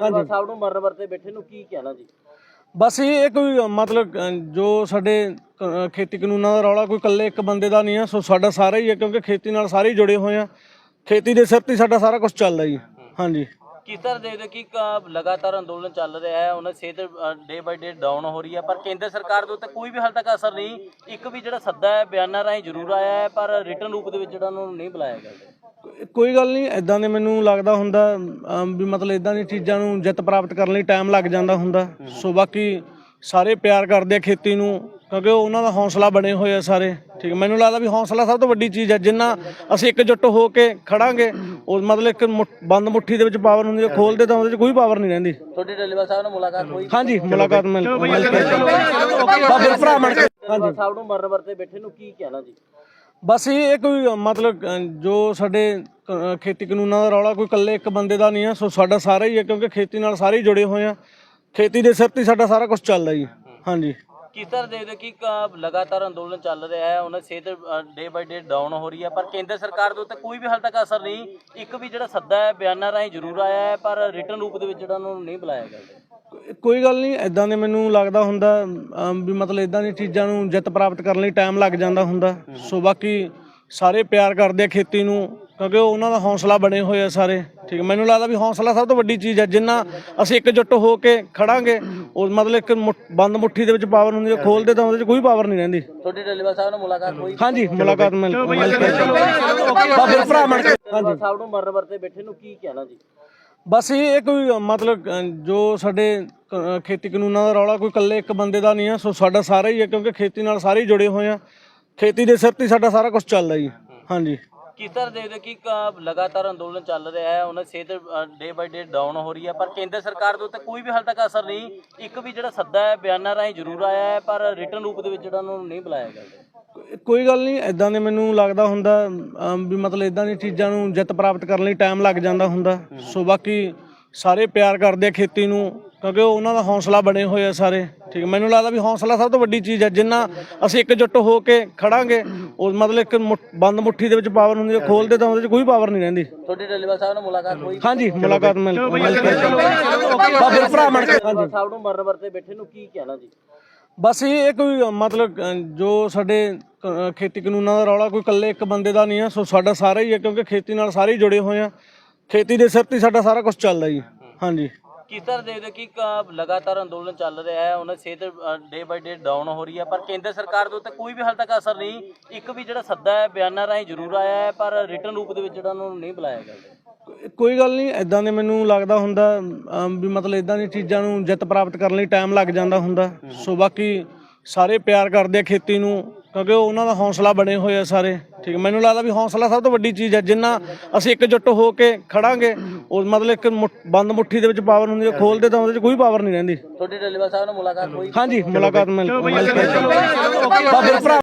ਧੰਨਵਾਦ ਸਾਹਿਬ ਨੂੰ ਮਰਨ ਵਰਤੇ ਬੈਠੇ ਨੂੰ ਕੀ ਕਹਿਣਾ ਜੀ? ਬਸ ਇਹ ਇਹ ਕੋਈ ਮਤਲਬ ਜੋ ਸਾਡੇ ਕ- ਖੇਤੀ ਕਾਨੂੰਨਾਂ ਦਾ ਰੌਲਾ ਕੋਈ ਇਕੱਲੇ ਇੱਕ ਬੰਦੇ ਦਾ ਨਹੀਂ ਆ ਸੋ ਸਾਡਾ ਸਾਰਾ ਹੀ ਹੈ ਕਿਉਂਕਿ ਖੇਤੀ ਨਾਲ ਸਾਰੇ ਹੀ ਜੁੜੇ ਹੋਏ ਆ। ਖੇਤੀ ਦੇ ਸਿਰ ਤੇ ਹੀ ਸਾਡਾ ਸਾਰਾ ਕੁਝ ਚੱਲਦਾ ਜੀ। ਹਾਂਜੀ। ਕਿਸ ਤਰ੍ਹਾਂ ਦੇਖਦੇ ਕਿ ਕ- ਲਗਾਤਾਰ ਅੰਦੋਲਨ ਚੱਲ ਰਿਹਾ ਹੈ ਉਹਨਾਂ ਦੀ ਸਿਹਤ ਡੇ ਬਾਈ ਡੇ ਡਾਊਨ ਹੋ ਰਹੀ ਹੈ ਪਰ ਕੇਂਦਰ ਸਰਕਾਰ ਦੇ ਉੱਤੇ ਕੋਈ ਵੀ ਹਾਲ ਤੱਕ ਅਸਰ ਨਹੀਂ ਇੱਕ ਵੀ ਜਿਹੜਾ ਸੱਦਾ ਹੈ ਬਿਆਨਾਂ ਰਾਹੀਂ ਜ਼ਰੂਰ ਆਇਆ ਹੈ ਪਰ ਰਿਟਰਨ ਰੂਪ ਦੇ ਵਿੱਚ ਜਿਹੜਾ ਉਹਨਾਂ ਨੂੰ ਨਹੀਂ ਬੁਲਾਇਆ ਗਿਆ। ਕੋਈ ਗੱਲ ਨਹੀਂ ਐਦਾਂ ਦੇ ਮੈਨੂੰ ਲੱਗਦਾ ਹੁੰਦਾ ਅਮ, ਵੀ ਮਤਲਬ ਇਦਾਂ ਦੀਆਂ ਚੀਜ਼ਾਂ ਨੂੰ ਜਿੱਤ ਪ੍ਰਾਪਤ ਕਰਨ ਲਈ ਟਾਈਮ ਲੱਗ ਜਾਂਦਾ ਹੁੰਦਾ। ਸੋ ਬਾਕੀ ਸਾਰੇ ਪਿਆਰ ਕਰਦੇ ਆ ਖੇਤੀ ਨੂੰ ਕਿਉਂਕਿ ਉਹ ਉਹਨਾਂ ਦਾ ਹੌਸਲਾ ਬਣੇ ਹੋਏ ਆ ਸਾਰੇ। ਠੀਕ ਹੈ। ਮੈਨੂੰ ਲੱਗਦਾ ਵੀ ਹੌਸਲਾ ਸਭ ਤੋਂ ਵੱਡੀ ਚੀਜ਼ ਹੈ ਜਿੰਨਾ ਅਸੀਂ ਇਕਜੁੱਟ ਹੋ ਕੇ ਖੜਾਂਗੇ ਉਹ ਮਤਲਬ ਇੱਕ ਮੁੱਠ- ਬੰਦ ਮੁੱਠੀ ਦੇ ਵਿੱਚ ਪਾਵਰ ਹੁੰਦੀ ਹੈ ਖੋਲਦੇ ਤਾਂ ਉਹਦੇ 'ਚ ਕੋਈ ਪਾਵਰ ਨਹੀਂ ਰਹਿੰਦੀ। ਤੁਹਾਡੀ ਡੱਲੇਵਾਲ ਸਾਹਿਬ ਨਾਲ ਮੁਲਾਕਾਤ ਹੋਈ? ਹਾਂਜੀ ਮੁਲਾਕਾਤ ਮਿਲ ਮਿਲ ਕੇ। ਬਾਬੇ ਭਰਾ ਬਣ ਕੇ। ਧੰਨਵਾਦ ਸਾਹਿਬ ਨੂੰ ਮਰਨ ਵਰਤੇ ਬੈਠੇ ਨੂੰ ਕੀ ਕਹਿਣਾ ਜੀ? ਬਸ ਇਹ ਇਹ ਕੋਈ ਮਤਲਬ ਅ, ਜੋ ਸਾਡੇ ਕ- ਖੇਤੀ ਕਾਨੂੰਨਾਂ ਦਾ ਰੌਲਾ ਕੋਈ ਇਕੱਲੇ ਇੱਕ ਬੰਦੇ ਦਾ ਨਹੀਂ ਆ ਸੋ ਸਾਡਾ ਸਾਰਾ ਹੀ ਹੈ ਕਿਉਂਕਿ ਖੇਤੀ ਨਾਲ ਸਾਰੇ ਹੀ ਜੁੜੇ ਹੋਏ ਆ। ਖੇਤੀ ਦੇ ਸਿਰ ਤੇ ਹੀ ਸਾਡਾ ਸਾਰਾ ਕੁਝ ਚੱਲਦਾ ਜੀ। ਹਾਂਜੀ। ਕਿਸ ਤਰ੍ਹਾਂ ਦੇਖਦੇ ਕਿ ਕ- ਲਗਾਤਾਰ ਅੰਦੋਲਨ ਚੱਲ ਰਿਹਾ ਹੈ ਉਹਨਾਂ ਦੀ ਸਿਹਤ ਡੇ ਬਾਈ ਡੇ ਡਾਊਨ ਹੋ ਰਹੀ ਹੈ ਪਰ ਕੇਂਦਰ ਸਰਕਾਰ ਦੇ ਉੱਤੇ ਕੋਈ ਵੀ ਹਾਲ ਤੱਕ ਅਸਰ ਨਹੀਂ ਇੱਕ ਵੀ ਜਿਹੜਾ ਸੱਦਾ ਹੈ ਬਿਆਨਾਂ ਰਾਹੀਂ ਜ਼ਰੂਰ ਆਇਆ ਹੈ ਪਰ ਰਿਟਰਨ ਰੂਪ ਦੇ ਵਿੱਚ ਜਿਹੜਾ ਉਹਨਾਂ ਨੂੰ ਨਹੀਂ ਬੁਲਾਇਆ ਗਿਆ। ਕੋਈ ਗੱਲ ਨਹੀਂ ਐਦਾਂ ਦੇ ਮੈਨੂੰ ਲੱਗਦਾ ਹੁੰਦਾ ਅਮ, ਵੀ ਮਤਲਬ ਇਦਾਂ ਦੀਆਂ ਚੀਜ਼ਾਂ ਨੂੰ ਜਿੱਤ ਪ੍ਰਾਪਤ ਕਰਨ ਲਈ ਟਾਈਮ ਲੱਗ ਜਾਂਦਾ ਹੁੰਦਾ। ਸੋ ਬਾਕੀ ਸਾਰੇ ਪਿਆਰ ਕਰਦੇ ਆ ਖੇਤੀ ਨੂੰ ਕਿਉਂਕਿ ਉਹ ਉਹਨਾਂ ਦਾ ਹੌਸਲਾ ਬਣੇ ਹੋਏ ਆ ਸਾਰੇ। ਠੀਕ ਹੈ। ਮੈਨੂੰ ਲੱਗਦਾ ਵੀ ਹੌਸਲਾ ਸਭ ਤੋਂ ਵੱਡੀ ਚੀਜ਼ ਹੈ ਜਿੰਨਾ ਅਸੀਂ ਇਕਜੁੱਟ ਹੋ ਕੇ ਖੜਾਂਗੇ ਉਹ ਮਤਲਬ ਇੱਕ ਮੁੱਠ- ਬੰਦ ਮੁੱਠੀ ਦੇ ਵਿੱਚ ਪਾਵਰ ਹੁੰਦੀ ਹੈ ਖੋਲਦੇ ਤਾਂ ਉਹਦੇ 'ਚ ਕੋਈ ਪਾਵਰ ਨਹੀਂ ਰਹਿੰਦੀ। ਤੁਹਾਡੀ ਡੱਲੇਵਾਲ ਸਾਹਿਬ ਨਾਲ ਮੁਲਾਕਾਤ ਹੋਈ? ਹਾਂਜੀ ਮੁਲਾਕਾਤ ਮਿਲ ਮਿਲ ਕੇ ਬਾਬੇ ਭਰਾ ਬਣ ਕੇ। ਧੰਨਵਾਦ ਸਾਹਿਬ ਨੂੰ ਮਰਨ ਵਰਤੇ ਬੈਠੇ ਨੂੰ ਕੀ ਕਹਿਣਾ ਜੀ? ਬਸ ਇਹ ਇਹ ਕੋਈ ਮਤਲਬ ਜੋ ਸਾਡੇ ਖੇਤੀ ਕਾਨੂੰਨਾਂ ਦਾ ਰੌਲਾ, ਕੋਈ ਇਕੱਲੇ ਇੱਕ ਬੰਦੇ ਦਾ ਨਹੀਂ ਆ। ਸੋ ਸਾਡਾ ਸਾਰਾ ਹੀ ਹੈ ਕਿਉਂਕਿ ਖੇਤੀ ਨਾਲ ਸਾਰੇ ਹੀ ਜੁੜੇ ਹੋਏ ਆ। ਖੇਤੀ ਦੇ ਸਿਰ ਤੇ ਸਾਡਾ ਸਾਰਾ ਕੁਝ ਚੱਲਦਾ ਜੀ। ਹਾਂਜੀ। ਕਿਸ ਤਰ੍ਹਾਂ ਦੇਖਦੇ ਕਿ ਕ- ਲਗਾਤਾਰ ਅੰਦੋਲਨ ਚੱਲ ਰਿਹਾ ਹੈ ਉਹਨਾਂ ਦੀ ਸਿਹਤ ਡੇ ਬਾਈ ਡੇ ਡਾਊਨ ਹੋ ਰਹੀ ਹੈ, ਪਰ ਕੇਂਦਰ ਸਰਕਾਰ ਦੇ ਉੱਤੇ ਕੋਈ ਵੀ ਹਾਲ ਤੱਕ ਅਸਰ ਨਹੀਂ। ਇੱਕ ਵੀ ਜਿਹੜਾ ਸੱਦਾ ਹੈ, ਬਿਆਨਾਂ ਰਾਹੀਂ ਜ਼ਰੂਰ ਆਇਆ ਹੈ, ਪਰ ਰਿਟਰਨ ਰੂਪ ਦੇ ਵਿੱਚ ਜਿਹੜਾ ਉਹਨਾਂ ਨੂੰ ਨਹੀਂ ਬੁਲਾਇਆ ਗਿਆ। ਕੋਈ ਗੱਲ ਨਹੀਂ ਐਦਾਂ ਦੇ ਮੈਨੂੰ ਲੱਗਦਾ ਹੁੰਦਾ ਅਮ, ਵੀ ਮਤਲਬ ਇਦਾਂ ਦੀਆਂ ਚੀਜ਼ਾਂ ਨੂੰ ਜਿੱਤ ਪ੍ਰਾਪਤ ਕਰਨ ਲਈ ਟਾਈਮ ਲੱਗ ਜਾਂਦਾ ਹੁੰਦਾ। ਸੋ ਬਾਕੀ ਸਾਰੇ ਪਿਆਰ ਕਰਦੇ ਆ ਖੇਤੀ ਨੂੰ ਕਿਉਂਕਿ ਉਹ ਉਹਨਾਂ ਦਾ ਹੌਸਲਾ ਬਣੇ ਹੋਏ ਆ ਸਾਰੇ। ਠੀਕ ਹੈ। ਮੈਨੂੰ ਲੱਗਦਾ ਵੀ ਹੌਸਲਾ ਸਭ ਤੋਂ ਵੱਡੀ ਚੀਜ਼ ਹੈ ਜਿੰਨਾ ਅਸੀਂ ਇਕਜੁੱਟ ਹੋ ਕੇ ਖੜਾਂਗੇ ਉਹ ਮਤਲਬ ਇੱਕ ਮੁੱਠ- ਬੰਦ ਮੁੱਠੀ ਦੇ ਵਿੱਚ ਪਾਵਰ ਹੁੰਦੀ ਹੈ ਖੋਲਦੇ ਤਾਂ ਉਹਦੇ 'ਚ ਕੋਈ ਪਾਵਰ ਨਹੀਂ ਰਹਿੰਦੀ। ਤੁਹਾਡੀ ਡੱਲੇਵਾਲ ਸਾਹਿਬ ਨਾਲ ਮੁਲਾਕਾਤ ਹੋਈ? ਹਾਂਜੀ ਮੁਲਾਕਾਤ ਮਿਲ ਮਿਲ ਕੇ। ਬਾਬੇ ਭਰਾ ਬਣ ਕੇ। ਸਾਹਿਬ ਨੂੰ ਮਰਨ ਵਰਤੇ ਬੈਠੇ ਨੂੰ ਕੀ ਕਹਿਣਾ ਜੀ? ਬਸ ਇਹ ਕੋਈ ਮਤਲਬ ਜੋ ਸਾਡੇ ਖੇਤੀ ਕਾਨੂੰਨਾਂ ਦਾ ਰੌਲਾ ਕੋਈ ਇਕੱਲੇ ਇੱਕ ਬੰਦੇ ਦਾ ਨਹੀਂ ਆ, ਸੋ ਸਾਡਾ ਸਾਰਾ ਹੀ ਹੈ ਕਿਉਂਕਿ ਖੇਤੀ ਨਾਲ ਸਾਰੇ ਹੀ ਜੁੜੇ ਹੋਏ ਆ। ਖੇਤੀ ਦੇ ਸਿਰ ਤੇ ਸਾਡਾ ਸਾਰਾ ਕੁਝ ਚੱਲਦਾ ਜੀ। ਹਾਂਜੀ। ਕਿਸ ਤਰ੍ਹਾਂ ਦੇਖਦੇ ਕਿ ਲਗਾਤਾਰ ਅੰਦੋਲਨ ਚੱਲ ਰਿਹਾ ਹੈ ਉਹਨਾਂ ਸਿਹਤ ਡੇ ਬਾਈ ਡੇ ਡਾਊਨ ਹੋ ਰਹੀ ਹੈ, ਪਰ ਕੇਂਦਰ ਸਰਕਾਰ ਦੇ ਉੱਤੇ ਕੋਈ ਵੀ ਹਾਲ ਤੱਕ ਅਸਰ ਨਹੀਂ, ਇੱਕ ਵੀ ਜਿਹੜਾ ਸੱਦਾ ਹੈ, ਬਿਆਨਾਂ ਰਾਹੀਂ ਜ਼ਰੂਰ ਆਇਆ ਹੈ, ਪਰ ਰਿਟਰਨ ਰੂਪ ਦੇ ਵਿੱਚ ਜਿਹੜਾ ਉਹਨਾਂ ਨੂੰ ਨਹੀਂ ਬੁਲਾਇਆ ਗਿਆ। ਕੋਈ ਗੱਲ ਨਹੀਂ ਐਦਾਂ ਦੇ ਮੈਨੂੰ ਲੱਗਦਾ ਹੁੰਦਾ ਅਮ, ਵੀ ਮਤਲਬ ਇਦਾਂ ਦੀਆਂ ਚੀਜ਼ਾਂ ਨੂੰ ਜਿੱਤ ਪ੍ਰਾਪਤ ਕਰਨ ਲਈ ਟਾਈਮ ਲੱਗ ਜਾਂਦਾ ਹੁੰਦਾ ਸੋ ਬਾਕੀ ਸਾਰੇ ਪਿਆਰ ਕਰਦੇ ਆ ਖੇਤੀ ਨੂੰ ਕਿਉਂਕਿ ਉਹ ਉਹਨਾਂ ਦਾ ਹੌਸਲਾ ਬਣੇ ਹੋਏ ਆ ਸਾਰੇ ਠੀਕ। ਮੈਨੂੰ ਲੱਗਦਾ ਵੀ ਹੌਸਲਾ ਸਭ ਤੋਂ ਵੱਡੀ ਚੀਜ਼ ਹੈ ਜਿੰਨਾ ਅਸੀਂ ਇਕਜੁੱਟ ਹੋ ਕੇ ਖੜਾਂਗੇ ਉਹ ਮਤਲਬ ਇੱਕ ਮੁੱਠ- ਬੰਦ ਮੁੱਠੀ ਦੇ ਵਿੱਚ ਪਾਵਰ ਹੁੰਦੀ ਹੈ ਖੋਲਦੇ ਤਾਂ ਉਹਦੇ 'ਚ ਕੋਈ ਪਾਵਰ ਨਹੀਂ ਰਹਿੰਦੀ ਤੁਹਾਡੀ ਡੱਲੇਵਾਲ ਸਾਹਿਬ ਨਾਲ ਮੁਲਾਕਾਤ ਹੋਈ ਹਾਂਜੀ ਮੁਲਾਕਾਤ ਮਿਲ ਮਿਲ ਕੇ